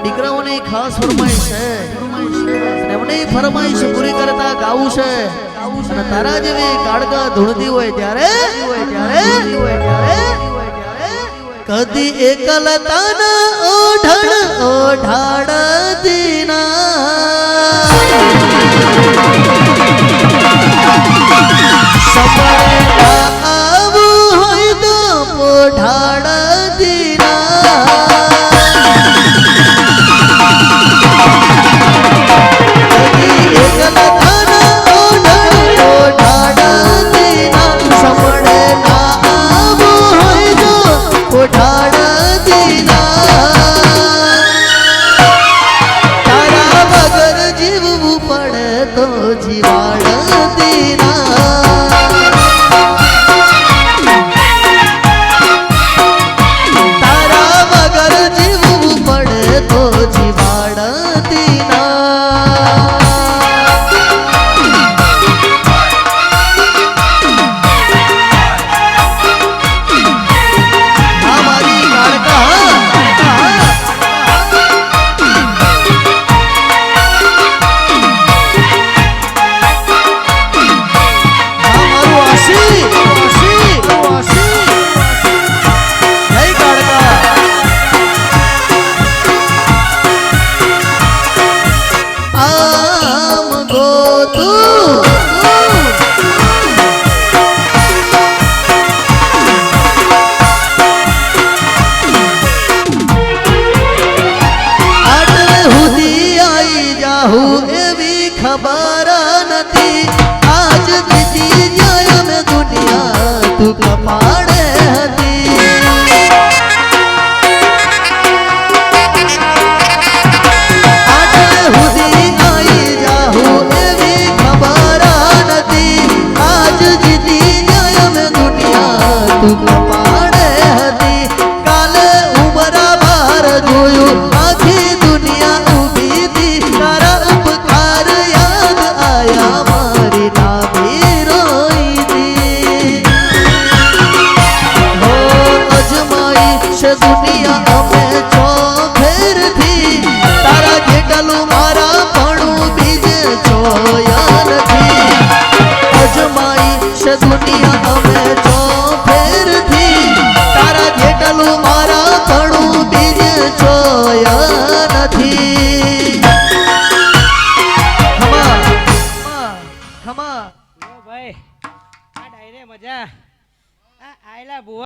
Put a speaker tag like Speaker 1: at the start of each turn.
Speaker 1: દીકરાઓની ખાસ ફરમાઈશ છે એમની ફરમાઈશ પૂરી કરતા ગાવું છે તારા જેવી કાળકા ધૂળતી હોય ત્યારે કદી એકલતા ઓઢણ तो जीवाड़ दीना। Thank you. ખમા
Speaker 2: ભાઈ આ ડાયરે મજા. આ આયલા ભુવા